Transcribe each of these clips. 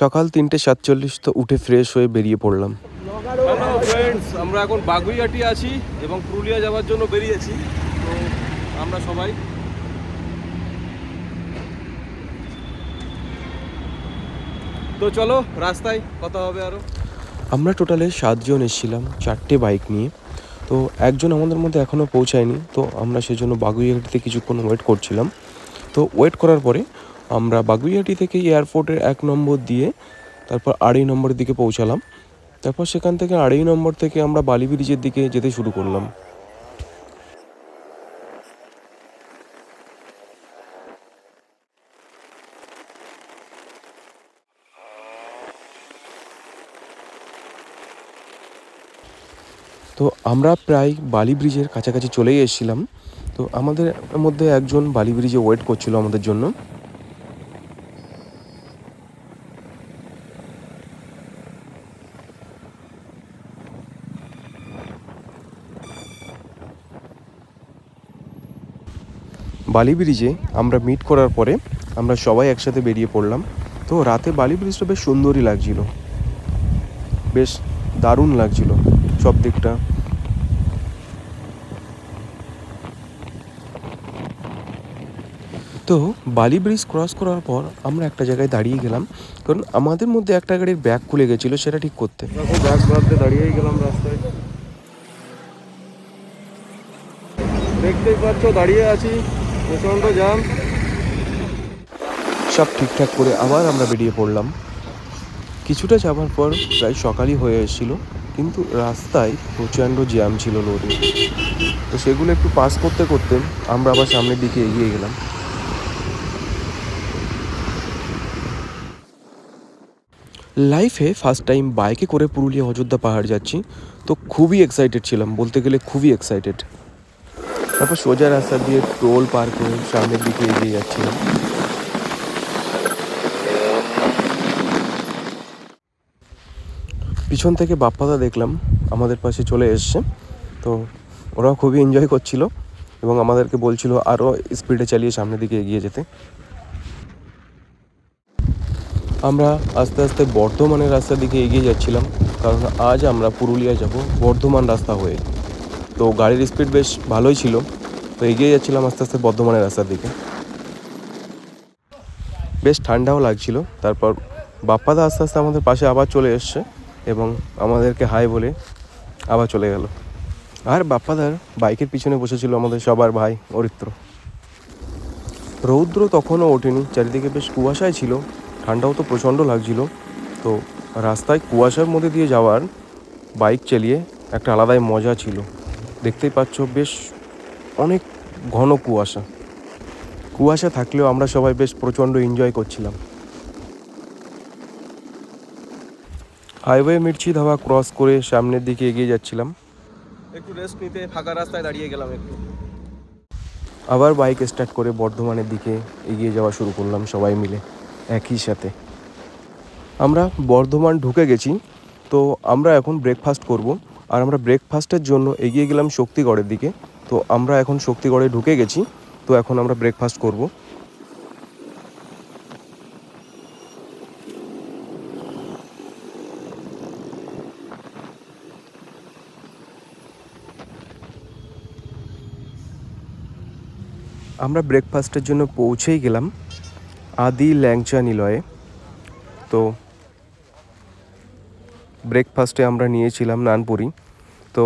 সকাল তিনটে সাতচল্লিশ তো উঠে ফ্রেশ হয়ে বেরিয়ে পড়লাম। ফ্রেন্ডস আমরা এখন বাগুইহাটি আছি এবং পুরুলিয়া যাওয়ার জন্য বেরিয়েছি। তো আমরা সবাই তো চলো রাস্তায় কথা হবে আরও। আমরা টোটালে সাতজন এসেছিলাম চারটে বাইক নিয়ে। তো একজন আমাদের মধ্যে এখনও পৌঁছায়নি তো আমরা সেজন্য বাগুইহাটিতে কিছুক্ষণ ওয়েট করছিলাম। তো ওয়েট করার পরে আমরা বাগুইহাটি থেকে এয়ারপোর্টের এক নম্বর দিয়ে তারপর আড়াই নম্বরের দিকে পৌঁছালাম। তারপর সেখান থেকে আড়াই নম্বর থেকে আমরা বালি ব্রিজের দিকে যেতে শুরু করলাম। তো আমরা প্রায় বালি ব্রিজের কাছাকাছি চলেই এসেছিলাম। তো আমাদের মধ্যে একজন বালি ব্রিজে ওয়েট করছিল আমাদের জন্য। বালি ব্রিজে আমরা মিট করার পরে আমরা সবাই একসাথে বেরিয়ে পড়লাম। তো রাতে বালি ব্রিজটা বেশ সুন্দরই লাগছিল। বেশ দারুণ লাগছিল সব দিকটা। তো বালি ব্রিজ ক্রস করার পর আমরা একটা জায়গায় দাঁড়িয়ে গেলাম। কারণ আমাদের মধ্যে একটা গাড়ির ব্যাগ খুলে গেছিল সেটা ঠিক করতে। ব্যাগ গেলাম রাস্তায় দেখতেই পাচ্ছ, দাঁড়িয়ে আছি। জ্যাম সব ঠিকঠাক করে আবার আমরা বেরিয়ে পড়লাম। কিছুটা যাওয়ার পর প্রায় সকালই হয়ে এসেছিল, কিন্তু রাস্তায় প্রচণ্ড জ্যাম ছিল লোডে তো সেগুলো একটু পাস করতে করতে আমরা আবার সামনের দিকে এগিয়ে গেলাম। লাইফে ফার্স্ট টাইম বাইকে করে পুরুলিয়া অযোধ্যা পাহাড় যাচ্ছি, তো খুবই এক্সাইটেড ছিলাম, বলতে গেলে খুবই এক্সাইটেড তারপর সোজা রাস্তা দিয়ে টোল পার করে সামনের দিকে এগিয়ে যাচ্ছিলাম। পিছন থেকে বাপ্পাদা দেখলাম, আমাদের পাশে চলে এসছে। তো ওরাও খুবই এনজয় করছিল এবং আমাদেরকে বলছিল আরও স্পিডে চালিয়ে সামনের দিকে এগিয়ে যেতে। আমরা আস্তে আস্তে বর্ধমানের রাস্তার দিকে এগিয়ে যাচ্ছিলাম, কারণ আজ আমরা পুরুলিয়া যাব বর্ধমান রাস্তা হয়ে। তো গাড়ির স্পিড বেশ ভালোই ছিল। তো এগিয়ে যাচ্ছিলাম আস্তে আস্তে বর্ধমানের রাস্তার দিকে। বেশ ঠান্ডাও লাগছিল। তারপর বাপ্পাদা আস্তে আস্তে আমাদের পাশে আবার চলে এসছে এবং আমাদেরকে হাই বলে আবার চলে গেল। আর বাপ্পাদার বাইকের পিছনে বসেছিল আমাদের সবার ভাই অরিত্র। রৌদ্র তখনও ওঠেনি, চারিদিকে বেশ কুয়াশায় ছিল। ঠান্ডাও তো প্রচণ্ড লাগছিল। তো রাস্তায় কুয়াশার মধ্যে দিয়ে যাওয়ার বাইক চালিয়ে একটা আলাদাই মজা ছিল। দেখতেই পাচ্ছ বেশ অনেক ঘন কুয়াশা। কুয়াশা থাকলেও আমরা সবাই বেশ প্রচণ্ড এনজয় করছিলাম। হাইওয়ে মির্চি ধাবা ক্রস করে সামনের দিকে এগিয়ে যাচ্ছিলাম। একটু রেস্ট নিতে ফাঁকা রাস্তায় দাঁড়িয়ে গেলাম একটু। আবার বাইক স্টার্ট করে বর্ধমানের দিকে এগিয়ে যাওয়া শুরু করলাম সবাই মিলে একই সাথে। আমরা বর্ধমান ঢুকে গেছি তো আমরা এখন ব্রেকফাস্ট করব। আর আমরা ব্রেকফাস্টের জন্য এগিয়ে গেলাম শক্তিগড়ের দিকে। তো আমরা এখন শক্তিগড়ে ঢুকে গেছি। তো এখন আমরা ব্রেকফাস্ট করব। আমরা ব্রেকফাস্টের জন্য পৌঁছেই গেলাম আদি ল্যাংচা নিলয়ে। তো ব্রেকফাস্টে আমরা নিয়েছিলাম নানপুরি। তো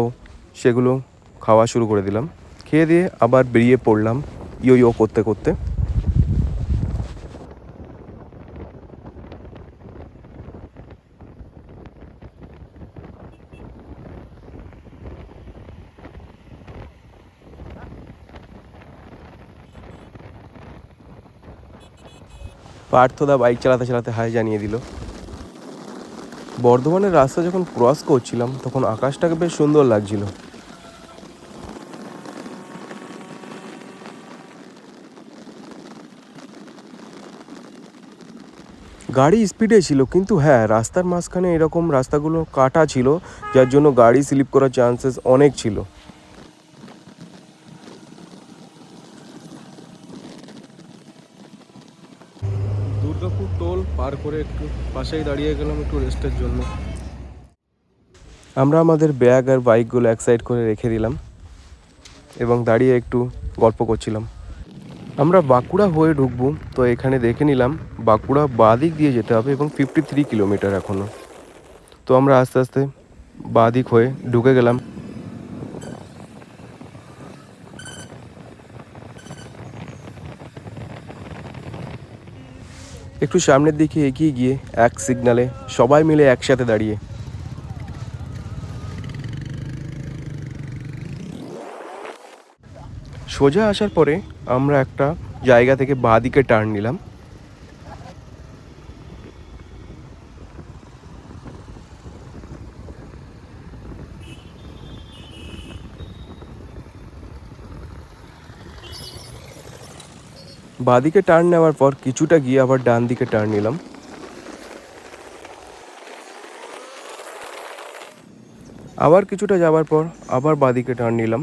সেগুলো খাওয়া শুরু করে দিলাম। খেয়ে দিয়ে আবার বেরিয়ে পড়লাম ইয়ো ইয়ো করতে করতে। পার্থদা বাইক চালাতে চালাতে হাই জানিয়ে দিল। বর্ধমানের রাস্তা যখন ক্রস করছিলাম, তখন আকাশটাকে বেশ সুন্দর লাগছিল। গাড়ি স্পিডে ছিল, কিন্তু হ্যাঁ রাস্তার মাঝখানে এরকম রাস্তাগুলো কাটা ছিল, যার জন্য গাড়ি স্লিপ করার চান্সেস অনেক ছিল দুর্গাপুর টোল পার করে একটু পাশেই দাঁড়িয়ে গেলাম একটু রেস্টের জন্য। আমরা আমাদের ব্যাগ আর বাইকগুলো এক সাইড করে রেখে দিলাম এবং দাঁড়িয়ে একটু গল্প করছিলাম। আমরা বাঁকুড়া হয়ে ঢুকবো, তো এখানে দেখে নিলাম বাঁকুড়া বাঁ দিক দিয়ে যেতে হবে এবং ফিফটি থ্রি কিলোমিটার এখনও তো আমরা আস্তে আস্তে বাঁ দিক হয়ে ঢুকে গেলাম। একটু সামনের দিকে এগিয়ে গিয়ে এক সিগনালে সবাই মিলে একসাথে দাঁড়িয়ে। সোজা আসার পরে আমরা একটা জায়গা থেকে বাঁ দিকে টার্ন নিলাম। বাঁদিকে টার্ন নেওয়ার পর কিছুটা গিয়ে আবার ডান দিকে টার্ন নিলাম। আবার কিছুটা যাওয়ার পর আবার বাঁদিকে টার্ন নিলাম।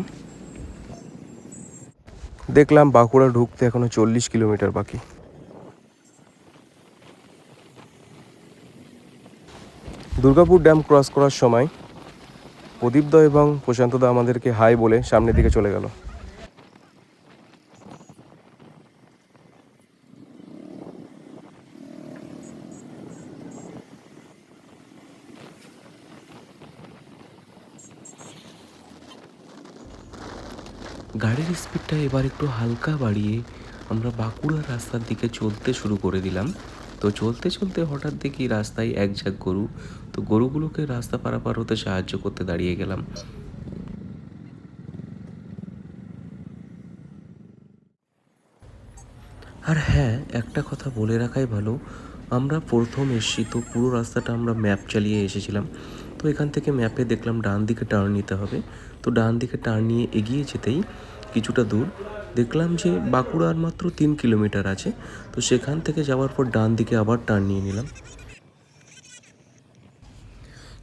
দেখলাম বাঁকুড়া ঢুকতে এখনও চল্লিশ কিলোমিটার বাকি। দুর্গাপুর ড্যাম ক্রস করার সময় প্রদীপদা এবং প্রশান্তদা আমাদেরকে হাই বলে সামনের দিকে চলে গেল। গাড়ির স্পিডটা এবার একটু হালকা বাড়িয়ে আমরা বাঁকুড়া রাস্তার দিকে চলতে শুরু করে দিলাম। তো চলতে চলতে হঠাৎ দেখি রাস্তায় এক ঝাঁক গরু। তো গরুগুলোকে রাস্তা পারাপার হতে সাহায্য করতে দাঁড়িয়ে গেলাম। আর হ্যাঁ একটা কথা বলে রাখাই ভালো। আমরা প্রথম এসেছি, তো পুরো রাস্তাটা আমরা ম্যাপ চালিয়ে এসেছিলাম। তো এখান থেকে ম্যাপে দেখলাম ডান দিকে টার্ন নিতে হবে। তো ডান দিকে টার্ন নিয়ে এগিয়ে যেতেই কিছুটা দূর দেখলাম যে বাঁকুড়ার মাত্র তিন কিলোমিটার আছে। তো সেখান থেকে যাওয়ার পর ডান দিকে আবার টার্ন নিয়ে নিলাম।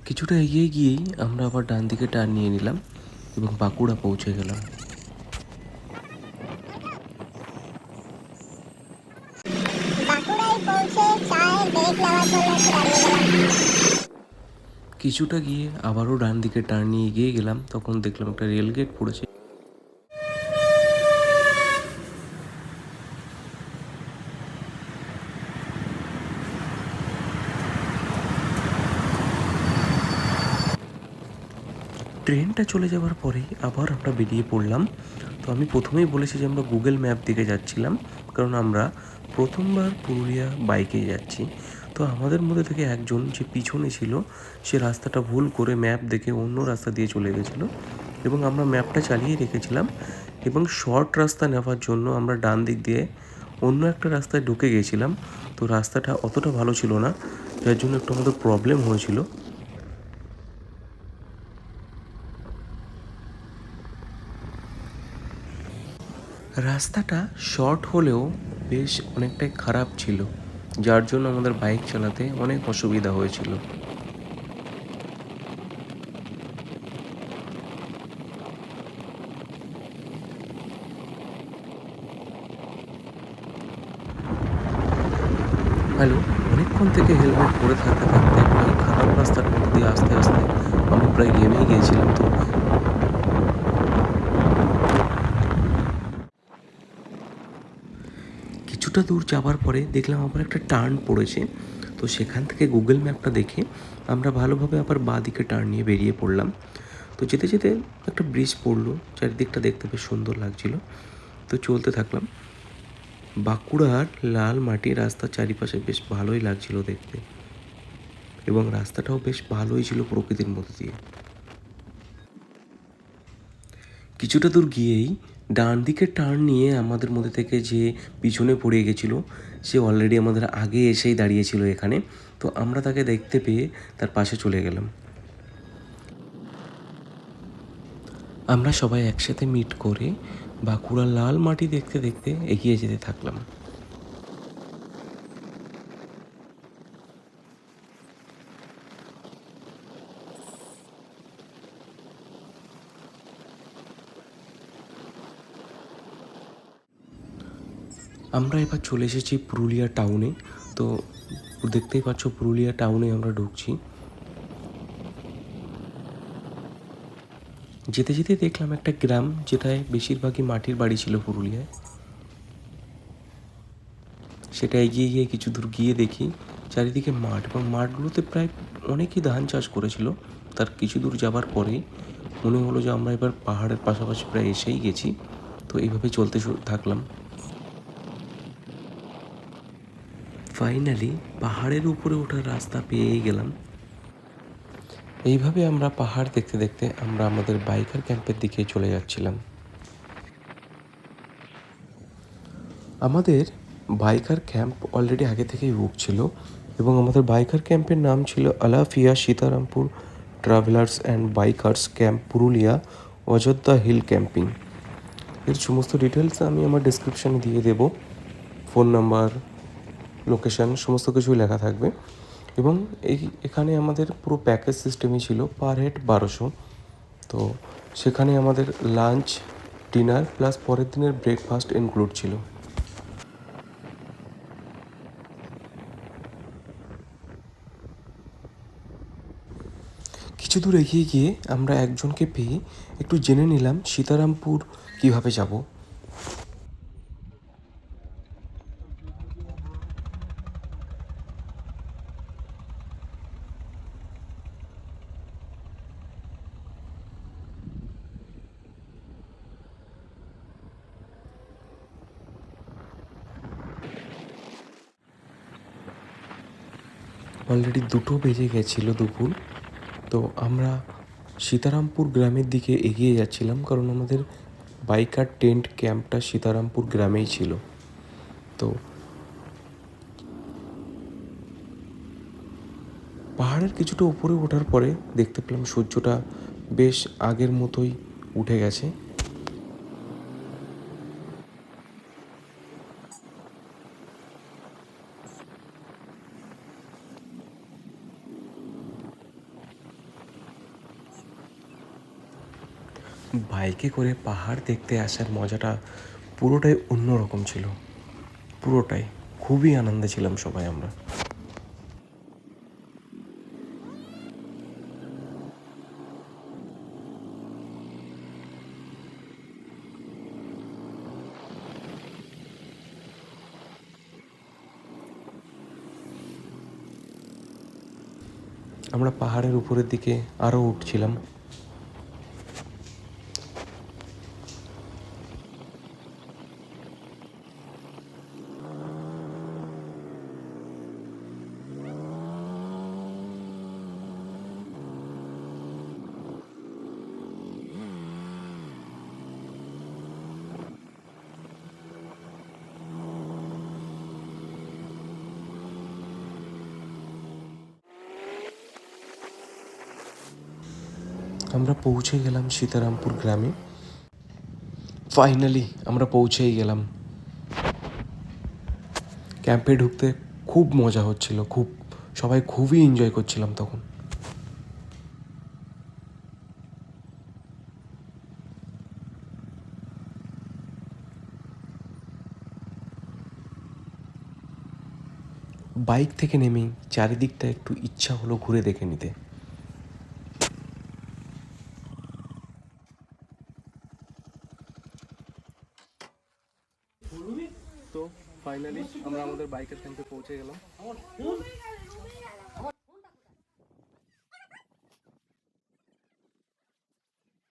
কিছুটা এগিয়ে গিয়েই আমরা আবার ডান দিকে টার্ন নিয়ে নিলাম এবং বাঁকুড়া পৌঁছে গেলাম। কিছুটা গিয়ে আবারও ডান দিকে টার্ন নিয়ে গিয়ে গেলাম, তখন দেখলাম একটা রেল গেট পড়েছে। ট্রেনটা চলে যাওয়ার পরে আবার আমরা বেরিয়ে পড়লাম। তো আমি প্রথমেই বলেছি যে আমরা গুগল ম্যাপ দিকে যাচ্ছিলাম, কারণ আমরা প্রথমবার পুরুলিয়া বাইকে যাচ্ছি। তো আমাদের মধ্যে থেকে একজন যে পিছনে ছিল, সে রাস্তাটা ভুল করে ম্যাপ দেখে অন্য রাস্তা দিয়ে চলে গেছিল এবং আমরা ম্যাপটা চালিয়ে রেখেছিলাম এবং শর্ট রাস্তা নেওয়ার জন্য আমরা ডান দিক দিয়ে অন্য একটা রাস্তায় ঢুকে গেছিলাম। তো রাস্তাটা অতটা ভালো ছিল না, যার জন্য একটু আমাদের প্রবলেম হয়েছিল। রাস্তাটা শর্ট হলেও বেশ অনেকটাই খারাপ ছিল। যার জন্য আমাদের বাইক চালাতে অনেক অসুবিধা হয়েছিল। হ্যালো, অনেকক্ষণ থেকে হেলমেট পরে থাকতে থাকতে খারাপ রাস্তার মধ্যে দিয়ে আস্তে আস্তে আমি প্রায় ঘেমেই গিয়েছিলাম তো কিছুটা দূর যাওয়ার পরে দেখলাম আবার একটা টার্ন পড়েছে। তো সেখান থেকে গুগল ম্যাপটা দেখে আমরা ভালোভাবে আবার বাঁ দিকে টার্ন নিয়ে বেরিয়ে পড়লাম। তো যেতে যেতে একটা ব্রিজ পড়ল, চারিদিকটা দেখতে বেশ সুন্দর লাগছিল। তো চলতে থাকলাম। বাঁকুড়ার লাল মাটি রাস্তার চারিপাশে বেশ ভালোই লাগছিল দেখতে এবং রাস্তাটাও বেশ ভালোই ছিল প্রকৃতির মধ্যে দিয়ে। কিছুটা দূর গিয়েই ডান দিকে টার্ন নিয়ে আমাদের মধ্যে থেকে যে পিছনে পড়ে গেছিল, সে অলরেডি আমাদের আগে এসেই দাঁড়িয়েছিল এখানে। তো আমরা তাকে দেখতে পেয়ে তার পাশে চলে গেলাম। আমরা সবাই একসাথে মিট করে বাঁকুড়া লাল মাটি দেখতে দেখতে এগিয়ে যেতে থাকলাম। আমরা এবার চলে এসেছি পুরুলিয়া টাউনে। তো দেখতেই পাচ্ছ পুরুলিয়া টাউনে আমরা ঢুকছি। যেতে যেতে দেখলাম একটা গ্রাম যেটায় বেশিরভাগই মাটির বাড়ি ছিল পুরুলিয়ায়। সেটা এগিয়ে গিয়ে কিছু দূর গিয়ে দেখি, চারিদিকে মাঠ এবং মাঠগুলোতে প্রায় অনেকেই ধান চাষ করেছিল। তার কিছু দূর যাবার পরেই মনে হলো যে আমরা এবার পাহাড়ের পাশাপাশি প্রায় এসেই গেছি। তো এইভাবে চলতে থাকলাম। ফাইনালি পাহাড়ের উপরে ওঠার রাস্তা পেয়ে গেলাম। এইভাবে আমরা পাহাড় দেখতে দেখতে আমরা আমাদের বাইকার ক্যাম্পের দিকে চলে যাচ্ছিলাম। আমাদের বাইকার ক্যাম্প অলরেডি আগে থেকেই বুক ছিল এবং আমাদের বাইকার ক্যাম্পের নাম ছিল Alafia Sitarampur travellers and bikers camp Purulia Ayodhya hill camping এর সমস্ত ডিটেলস আমি আমার ডিসক্রিপশানে দিয়ে দেব। ফোন নাম্বার লোকেশান সমস্ত কিছুই লেখা থাকবে। এবং এই, এখানে আমাদের পুরো প্যাকেজ সিস্টেমই ছিল পার হেড বারোশো। তো সেখানে আমাদের লাঞ্চ ডিনার প্লাস পরের দিনের ব্রেকফাস্ট ইনক্লুড ছিল। কিছু দূর এগিয়ে গিয়ে আমরা একজনকে পেয়ে একটু জেনে নিলাম সীতারামপুর কীভাবে যাব। অলরেডি দুটো বেজে গেছিল দুপুর। তো আমরা সীতারামপুর গ্রামের দিকে এগিয়ে যাচ্ছিলাম কারণ আমাদের বাইকার টেন্ট ক্যাম্পটা সীতারামপুর গ্রামেই ছিল। তো পাহাড়ের কিছুটা উপরে ওঠার পরে দেখতে পেলাম সূর্যটা বেশ আগের মতোই উঠে গেছে। বাইকে করে পাহাড় দেখতে আসার মজাটা পুরোটাই অন্যরকম ছিল। পুরোটাই খুবই আনন্দে ছিলাম সবাই আমরা। আমরা পাহাড়ের উপরের দিকে আরও উঠছিলাম। আমরা পৌঁছে গেলাম সীতারামপুর গ্রামে। ফাইনালি আমরা পৌঁছেই গেলাম। ক্যাম্পে ঢুকতে খুব মজা হচ্ছিল, খুব, সবাই খুবই এনজয় করছিলাম তখন। বাইক থেকে নেমেই চারিদিকটা একটু ইচ্ছা হলো ঘুরে দেখে নিতে তো ফাইনালি আমরা আমাদের বাইকের ক্যাম্পে পৌঁছে গেলাম।